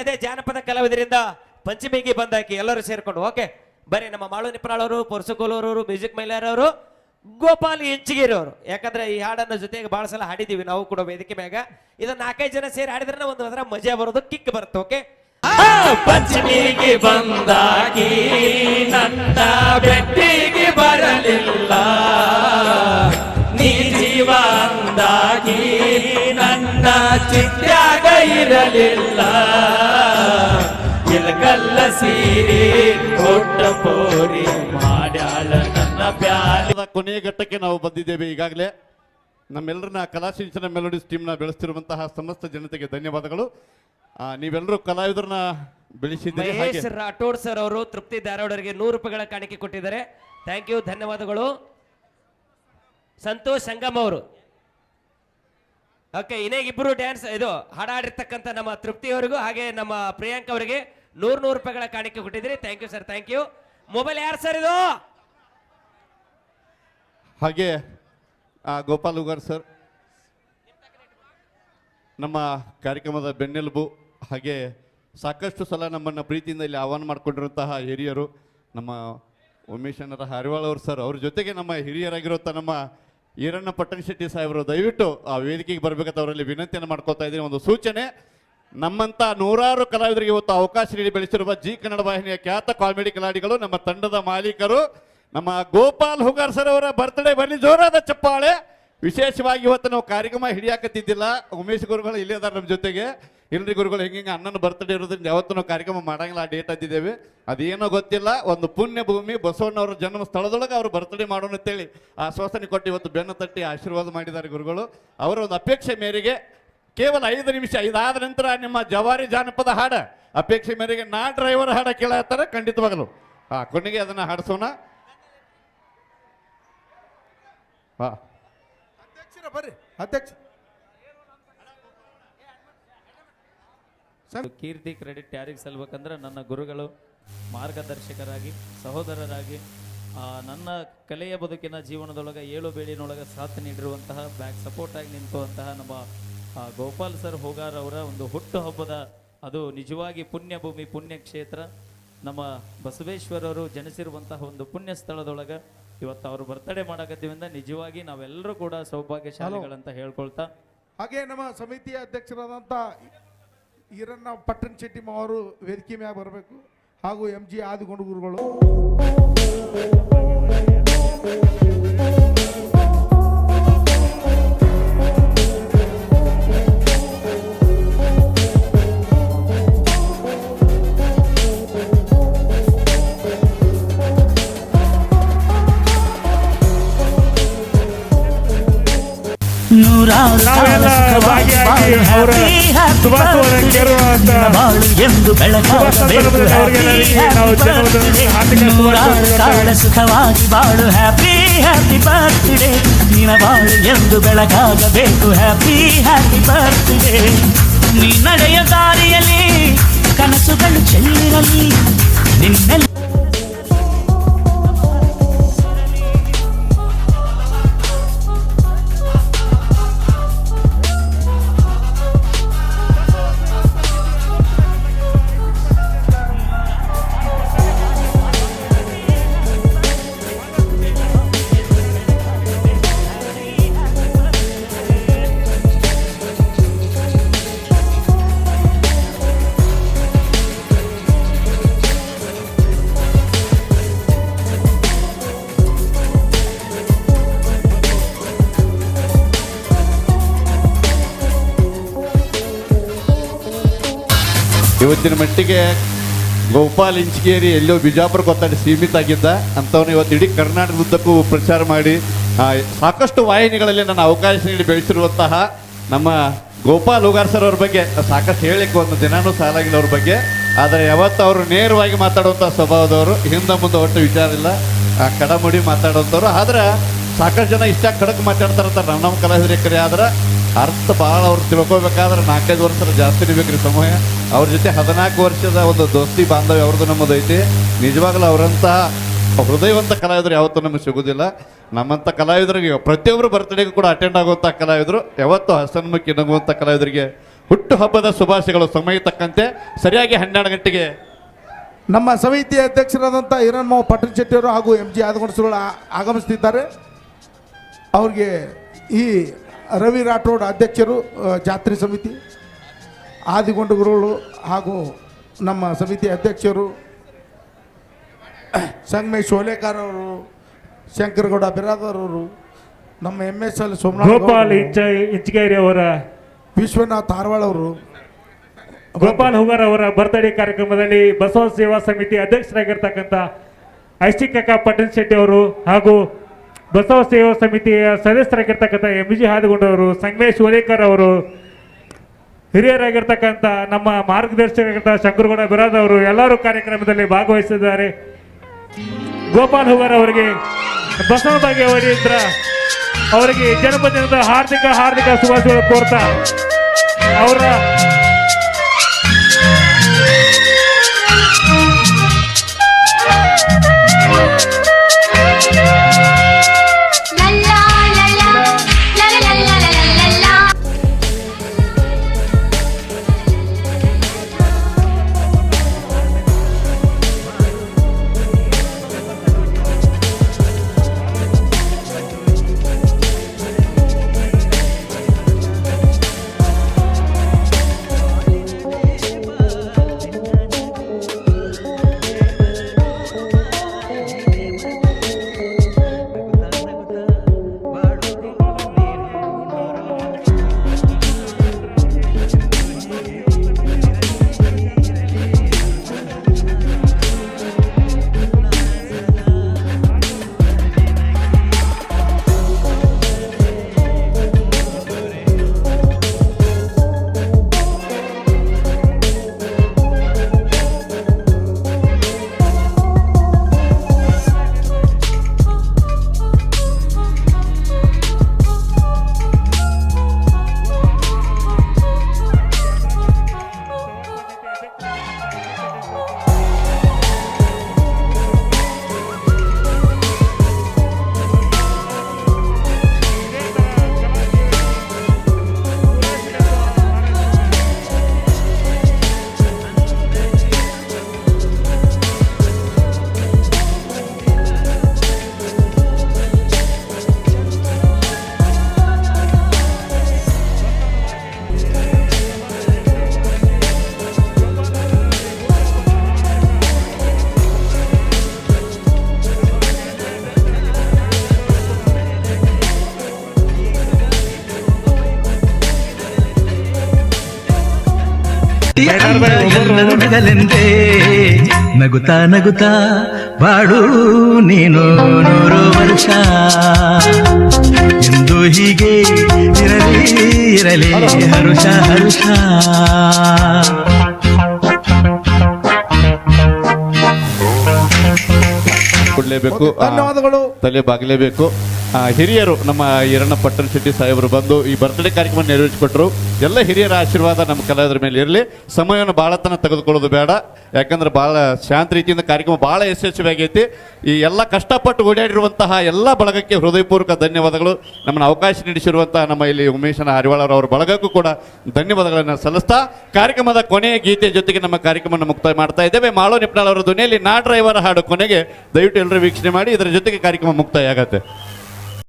ಅದೇ ಜಾನಪದ ಕಲಾವಿದರಿಂದ ಪಂಚಮಿಗೆ ಬಂದಾಕಿ ಎಲ್ಲರೂ ಸೇರ್ಕೊಂಡು. ಓಕೆ ಬರೀ ನಮ್ಮ ಮಾಳು ನಿಪ್ರಾಳವರು, ಪೊರ್ಸುಕೋಲೂರವರು, ಮ್ಯೂಸಿಕ್ ಮೈಲಾರವರು, ಗೋಪಾಲ್ ಎಂಚಿಗೇರಿ ಅವರು ಯಾಕಂದ್ರೆ ಈ ಹಾಡನ್ನ ಜೊತೆಗೆ ಬಹಳ ಸಲ ಹಾಡಿದೀವಿ ನಾವು ಕೂಡ ವೇದಿಕೆ ಮ್ಯಾಗ. ಇದನ್ನ ನಾಲ್ಕೈದು ಜನ ಸೇರಿ ಹಾಡಿದ್ರೆ ಒಂದು ಅದರ ಮಜಾ ಬರೋದು, ಕಿಕ್ ಬರುತ್ತೆ, ಓಕೆ? ಪಂಚಮಿಗೆ ಬಂದಾಗಿ ನನ್ನ ಬೆಟ್ಟಿಗೆ ಬರಲಿಲ್ಲ. ನೀ ಜೀವ ಅಂದಾಗಿ ನನ್ನ ಚಿತ್ಯಾಗ ಇರಲಿಲ್ಲ ಇಲ್ಕಲ್ಲ ಸೀರೆ ಕೊಟ್ಟ ಪೋರಿ ಮಾಡ್ಯಾಳ ನನ್ನ ಕೊನೆಯ ಘಟ್ಟಕ್ಕೆ ನಾವು ಬಂದಿದ್ದೇವೆ ಈಗಾಗಲೇ. ನಮ್ಮೆಲ್ಲರನ್ನ ಕಲಾಶಿಂಚನ ಮೆಲೋಡಿಸ್ ಟೀಮ್ನ ಬೆಳೆಸ್ತಿರುವಂತಹ ಸಮಸ್ತ ಜನತೆಗೆ ಧನ್ಯವಾದಗಳು. ಆ, ನೀವೆಲ್ಲರೂ ಕಲಾವಿದರನ್ನ ಬೆಳೆಸಿದ್ದೀರಿ ಹಾಗೆ. ಮಹೇಶ್ ರಾಠೋಡ್ ಸರ್ ಅವರು ತೃಪ್ತಿ ಧಾರವಾಡರಿಗೆ ನೂರು ರೂಪಾಯಿಗಳ ಕಾಣಿಕೆ ಕೊಟ್ಟಿದ್ದಾರೆ. ಥ್ಯಾಂಕ್ ಯು ಧನ್ಯವಾದಗಳು. ಸಂತೋಷ್ ಸಂಗಮ್ ಅವರು. ಓಕೆ ಇನ್ನೇ ಇಬ್ಬರು ಡ್ಯಾನ್ಸ್ ಇದು ಹಾಡಾಡಿರ್ತಕ್ಕಂಥ ನಮ್ಮ ತೃಪ್ತಿ ಅವರಿಗೂ ಹಾಗೆ ನಮ್ಮ ಪ್ರಿಯಾಂಕ್ ಅವರಿಗೆ ನೂರು ನೂರು ರೂಪಾಯಿಗಳ ಕಾಣಿಕೆ ಕೊಟ್ಟಿದ್ದೀರಿ. Thank you sir thank you mobile ಯಾರು ಸರ್ ಇದು? ಹಾಗೆ ಗೋಪಾಲ್ ಉಗಾರ್ ಸರ್ ನಮ್ಮ ಕಾರ್ಯಕ್ರಮದ ಬೆನ್ನೆಲುಬು ಹಾಗೆ ಸಾಕಷ್ಟು ಸಲ ನಮ್ಮನ್ನು ಪ್ರೀತಿಯಿಂದ ಇಲ್ಲಿ ಆಹ್ವಾನ ಮಾಡಿಕೊಂಡಿರುವಂತಹ ಹಿರಿಯರು, ನಮ್ಮ ಉಮೇಶನರ ಹರಿವಾಳ್ ಅವರು ಸರ್ ಅವ್ರ ಜೊತೆಗೆ ನಮ್ಮ ಹಿರಿಯರಾಗಿರುವಂಥ ನಮ್ಮ ಈರಣ್ಣ ಪಟ್ಟಣ ಶೆಟ್ಟಿ ಸಾಹೇಬರು, ದಯವಿಟ್ಟು ಆ ವೇದಿಕೆಗೆ ಬರಬೇಕಂತ ಅವರಲ್ಲಿ ವಿನಂತಿಯನ್ನು ಮಾಡ್ಕೊತಾ ಇದ್ದೀನಿ. ಒಂದು ಸೂಚನೆ ನಮ್ಮಂಥ ನೂರಾರು ಕಲಾವಿದರಿಗೆ ಇವತ್ತು ಅವಕಾಶ ನೀಡಿ ಬೆಳೆಸಿರುವ ಜಿ ಕನ್ನಡ ವಾಹಿನಿಯ ಖ್ಯಾತ ಕಾಮಿಡಿ ಕಲಾವಿಗಳು ನಮ್ಮ ತಂಡದ ಮಾಲೀಕರು, ನಮ್ಮ ಗೋಪಾಲ್ ಹುಗಾರ್ ಸರ್ ಅವರ ಬರ್ತ್ಡೇ ಬರಲಿ ಜೋರಾದ ಚಪ್ಪಾಳೆ. ವಿಶೇಷವಾಗಿ ಇವತ್ತು ನಾವು ಕಾರ್ಯಕ್ರಮ ಹಿಡಿಯಾಕತ್ತಿದ್ದಿಲ್ಲ. ಉಮೇಶ್ ಗುರುಗಳು ಇಲ್ಲೇ ಅದಾರ ನಮ್ಮ ಜೊತೆಗೆ. ಇಲ್ರಿ ಗುರುಗಳು ಹೆಂಗೆ ಅಣ್ಣನ ಬರ್ತಡೇ ಇರೋದ್ರಿಂದ ಯಾವತ್ತೂ ನಾವು ಕಾರ್ಯಕ್ರಮ ಮಾಡಂಗಿಲ್ಲ, ಆ ಡೇಟ್ ಅಂದಿದ್ದೇವೆ ಅದೇನೋ ಗೊತ್ತಿಲ್ಲ, ಒಂದು ಪುಣ್ಯ ಭೂಮಿ ಬಸವಣ್ಣವರ ಜನ್ಮ ಸ್ಥಳದೊಳಗೆ ಅವರು ಬರ್ತಡೇ ಮಾಡೋಣ ಅಂತೇಳಿ ಆಶ್ವಾಸನೆ ಕೊಟ್ಟು ಇವತ್ತು ಬೆನ್ನು ತಟ್ಟಿ ಆಶೀರ್ವಾದ ಮಾಡಿದ್ದಾರೆ ಗುರುಗಳು. ಅವರ ಒಂದು ಅಪೇಕ್ಷೆ ಮೇರೆಗೆ ಕೇವಲ ಐದು ನಿಮಿಷ ಇದಾದ ನಂತರ ನಿಮ್ಮ ಜವಾರಿ ಜಾನಪದ ಹಾಡ, ಅಪೇಕ್ಷೆ ಮೇರೆಗೆ ನಾ ಡ್ರೈವರ್ ಹಾಡ ಕೇಳತ್ತಾರೆ ಖಂಡಿತವಾಗಲು. ಹಾ ಕೊನೆಗೆ ಅದನ್ನ ಹಾಡಿಸೋಣ. ಹಾ ಅಧ್ಯಕ್ಷರ, ಬರ್ರಿ, ಅಧ್ಯಕ್ಷ. ಕೀರ್ತಿ ಕ್ರೆಡಿಟ್ ಯಾರಿಗೆ ಸಲ್ಬೇಕಂದ್ರೆ ನನ್ನ ಗುರುಗಳು ಮಾರ್ಗದರ್ಶಕರಾಗಿ ಸಹೋದರರಾಗಿ ನನ್ನ ಕಲೆಯ ಬದುಕಿನ ಜೀವನದೊಳಗೆ ಏಳು ಬೇಳಿನೊಳಗೆ ಸಾಥ್ ನೀಡಿರುವಂತಹ ಬ್ಯಾಕ್ ಸಪೋರ್ಟ್ ಆಗಿ ನಿಂತುವಂತಹ ನಮ್ಮ ಗೋಪಾಲ್ ಸರ್ ಹೋಗಾರ್ ಅವರ ಒಂದು ಹುಟ್ಟು ಹಬ್ಬದ ಅದು ನಿಜವಾಗಿ ಪುಣ್ಯ ಭೂಮಿ ಪುಣ್ಯ ಕ್ಷೇತ್ರ ನಮ್ಮ ಬಸವೇಶ್ವರರು ಜನಿಸಿರುವಂತಹ ಒಂದು ಪುಣ್ಯ ಸ್ಥಳದೊಳಗೆ ಇವತ್ತು ಅವರು ಬರ್ತಡೇ ಮಾಡಕತ್ತೀವಿಂದ ನಿಜವಾಗಿ ನಾವೆಲ್ಲರೂ ಕೂಡ ಸೌಭಾಗ್ಯಶಾಲಿಗಳಂತ ಹೇಳ್ಕೊಳ್ತಾ. ಹಾಗೆ ನಮ್ಮ ಸಮಿತಿಯ ಅಧ್ಯಕ್ಷರಾದಂಥ ಈರಣ್ಣ ಪಟ್ಟಣ ಶೆಟ್ಟಿ ಅವರು ವೇದಿಕೆ ಮ್ಯಾಗ ಬರಬೇಕು. ಹಾಗೂ ಎಂ ಜಿ ಆದಿಗೊಂಡು ಗುರುಗಳು. Birthday. ಹಾರ್ದಿಕ ನೂರಾರು ಕಾಲ ಸುಖವಾಗಿ ಬಾಳು. ಹ್ಯಾಪಿ ಹ್ಯಾಪಿ ಬರ್ತಿದೆ ನಿನ ಬಾಳು ಎಂದು ಬೆಳಕಾಗಬೇಕು. ಹ್ಯಾಪಿ ಹ್ಯಾಪಿ ಬರ್ತಿದೆ ನೀ ನಡೆಯ ದಾರಿಯಲ್ಲಿ ಕನಸುಗಳು ಚೆಲ್ಲಿರಲಿ. ನಿನ್ನೆಲ್ಲ ಇವತ್ತಿನ ಮಟ್ಟಿಗೆ ಗೋಪಾಲ್ ಇಂಚಿಗೇರಿ ಎಲ್ಲೋ ಬಿಜಾಪುರ ಕೊತ್ತಾಡಿ ಸೀಮಿತ ಆಗಿದ್ದ ಅಂಥವನು ಇವತ್ತು ಇಡೀ ಕರ್ನಾಟಕದುದ್ದಕ್ಕೂ ಪ್ರಚಾರ ಮಾಡಿ ಸಾಕಷ್ಟು ವಾಹಿನಿಗಳಲ್ಲಿ ನನ್ನ ಅವಕಾಶ ನೀಡಿ ಬೆಳೆಸಿರುವಂತಹ ನಮ್ಮ ಗೋಪಾಲ್ ಉಗಾರ್ ಸರ್ ಅವ್ರ ಬಗ್ಗೆ ಸಾಕಷ್ಟು ಹೇಳಿಕ್ಕೆ ಒಂದು ದಿನಾನೂ ಸಾಲಾಗಿಲ್ಲ ಅವ್ರ ಬಗ್ಗೆ. ಆದರೆ ಯಾವತ್ತು ಅವರು ನೇರವಾಗಿ ಮಾತಾಡುವಂಥ ಸ್ವಭಾವದವರು. ಹಿಂದೆ ಮುಂದೆ ಒಟ್ಟು ವಿಚಾರ ಇಲ್ಲ. ಆ, ಕಡಮುಡಿ ಮಾತಾಡುವಂಥವ್ರು. ಆದ್ರೆ ಸಾಕಷ್ಟು ಜನ ಇಷ್ಟ ಖಡಕ್ ಮಾತಾಡ್ತಾರಂತ ನಮ್ಮ ನಮ್ಮ ಕಲಾವಿದರಿ ಆದ್ರೆ ಅರ್ಥ ಭಾಳ ಅವ್ರು ತಿಳ್ಕೊಬೇಕಾದ್ರೆ ನಾಲ್ಕೈದು ವರ್ಷ ಜಾಸ್ತಿ ಬೇಕ್ರಿ ಸಮಯ ಅವ್ರ ಜೊತೆ ಹದಿನಾಲ್ಕು ವರ್ಷದ ಒಂದು ದೋಸ್ತಿ ಬಾಂಧವ್ಯ ಅವ್ರದ್ದು ನಮ್ಮದು ಐತಿ ನಿಜವಾಗ್ಲೂ ಅವರಂತಹ ಹೃದಯವಂತ ಕಲಾವಿದರು ಯಾವತ್ತೂ ನಮಗೆ ಸಿಗೋದಿಲ್ಲ. ನಮ್ಮಂಥ ಕಲಾವಿದರಿಗೆ ಪ್ರತಿಯೊಬ್ಬರು ಬರ್ತ್ಡೇಗೂ ಕೂಡ ಅಟೆಂಡ್ ಆಗುವಂಥ ಕಲಾವಿದರು. ಯಾವತ್ತೂ ಹಸನ್ಮುಖಿ ನಗುವಂಥ ಕಲಾವಿದರಿಗೆ ಹುಟ್ಟು ಹಬ್ಬದ ಶುಭಾಶಯಗಳು ಸಮಯ ತಕ್ಕಂತೆ ಸರಿಯಾಗಿ ಹನ್ನೆರಡು ಗಂಟೆಗೆ ನಮ್ಮ ಸಮಿತಿಯ ಅಧ್ಯಕ್ಷರಾದಂಥ ಹಿರಣ್ಮಾವ್ ಪಟ್ಟಣ ಶೆಟ್ಟಿಯವರು ಹಾಗೂ ಎಂ ಜಿ ಆದಗೊಂಡಸುಗಳು ಆಗಮಿಸ್ತಿದ್ದಾರೆ. ಅವ್ರಿಗೆ ಈ ರವಿ ರಾಠೋಡ್ ಅಧ್ಯಕ್ಷರು ಜಾತ್ರೆ ಸಮಿತಿ ಆದಿಗೊಂಡು ಗುರುಗಳು ಹಾಗೂ ನಮ್ಮ ಸಮಿತಿ ಅಧ್ಯಕ್ಷರು ಸಂಗಮೇಶ್ ಓಲೇಕರ್ ಅವರು ಶಂಕರಗೌಡ ಬಿರಾದರ್ ಅವರು ನಮ್ಮ M S L Somanath Gopal Inchageri ಅವರ ವಿಶ್ವನಾಥ್ ಹಾರ್ವಾಳ್ ಅವರು ಗೋಪಾಲ್ ಹುಗರ್ ಅವರ ಬರ್ತ್ಡೇ ಕಾರ್ಯಕ್ರಮದಲ್ಲಿ ಬಸವ ಸೇವಾ ಸಮಿತಿ ಅಧ್ಯಕ್ಷರಾಗಿರ್ತಕ್ಕಂಥ ಐಶ್ಚಿಕಕ್ಕ ಪಟ್ಟಣ ಶೆಟ್ಟಿ ಅವರು ಹಾಗೂ ಬಸವ ಸೇವಾ ಸಮಿತಿಯ ಸದಸ್ಯರಾಗಿರ್ತಕ್ಕಂಥ ಎಂ ಜಿ ಹಾದಿಗೊಂಡವರು ಸಂಗಮೇಶ್ ಓಲೇಕರ್ ಅವರು, ಹಿರಿಯರಾಗಿರ್ತಕ್ಕಂಥ ನಮ್ಮ ಮಾರ್ಗದರ್ಶಕರಾಗಿರ್ತ ಶಂಕರಗೌಡ ಬಿರಾದ್ ಅವರು ಎಲ್ಲರೂ ಕಾರ್ಯಕ್ರಮದಲ್ಲಿ ಭಾಗವಹಿಸಿದ್ದಾರೆ. ಗೋಪಾಲ್ ಹುಗರ್ ಅವರಿಗೆ, ಬಸವ ಭಾಗ್ಯವರಿಯಿಂದ ಅವರಿಗೆ ಜನಪದ ಹಾರ್ದಿಕ ಹಾರ್ದಿಕ ಶುಭಾಶಯ ಕೋರ್ತಾ ಅವರ ನಗಲೆಂದೇ. ನಗುತ್ತಾ ನಗುತ್ತಾ ಬಾಡು ನೀನು ನೂರು ವರ್ಷ. ಎಂದು ಹೀಗೆ ಇರಲಿ ಇರಲಿ ಹರುಷ ಹರುಷ. ಕೊಡಲೇಬೇಕು ಧನ್ಯವಾದಗಳು. ತಲೆ ಬಾಗಲೇಬೇಕು. ಹಿರಿಯರು ನಮ್ಮ ಈರಣ್ಣ ಪಟ್ಟಣ ಶೆಟ್ಟಿ ಸಾಹೇಬರು ಬಂದು ಈ ಬರ್ತ್ಡೇ ಕಾರ್ಯಕ್ರಮ ನೆರವೇರಿಸಿಕೊಟ್ರು. ಎಲ್ಲ ಹಿರಿಯರ ಆಶೀರ್ವಾದ ನಮ್ಮ ಕಲಾವಿದರ ಮೇಲೆ ಇರಲಿ. ಸಮಯವನ್ನು ಭಾಳತನ ತೆಗೆದುಕೊಳ್ಳೋದು ಬೇಡ. ಯಾಕಂದ್ರೆ ಭಾಳ ಶಾಂತ ರೀತಿಯಿಂದ ಕಾರ್ಯಕ್ರಮ ಭಾಳ ಯಶಸ್ವಿಯಾಗೈತಿ. ಈ ಎಲ್ಲ ಕಷ್ಟಪಟ್ಟು ಓಡಾಡಿರುವಂತಹ ಎಲ್ಲ ಬಳಗಕ್ಕೆ ಹೃದಯಪೂರ್ವಕ ಧನ್ಯವಾದಗಳು. ನಮ್ಮನ್ನು ಅವಕಾಶ ನೀಡಿಸಿರುವಂತಹ ನಮ್ಮ ಇಲ್ಲಿ ಉಮೇಶನ ಹರಿವಾಳರ್ ಅವರ ಬಳಗಕ್ಕೂ ಕೂಡ ಧನ್ಯವಾದಗಳನ್ನು ಸಲ್ಲಿಸ್ತಾ, ಕಾರ್ಯಕ್ರಮದ ಕೊನೆಯ ಗೀತೆ ಜೊತೆಗೆ ನಮ್ಮ ಕಾರ್ಯಕ್ರಮವನ್ನು ಮುಕ್ತಾಯ ಮಾಡ್ತಾ ಇದ್ದೇವೆ. ಮಾಳೋ ನಿಪ್ನಾಳ್ ಅವರ ಧ್ವನಿಯಲ್ಲಿ ನಾ ಡ್ರೈವರ್ ಹಾಡು ಕೊನೆಗೆ ದಯವಿಟ್ಟು ಎಲ್ಲರೂ ವೀಕ್ಷಣೆ ಮಾಡಿ, ಇದರ ಜೊತೆಗೆ ಕಾರ್ಯಕ್ರಮ ಮುಕ್ತಾಯ ಆಗತ್ತೆ.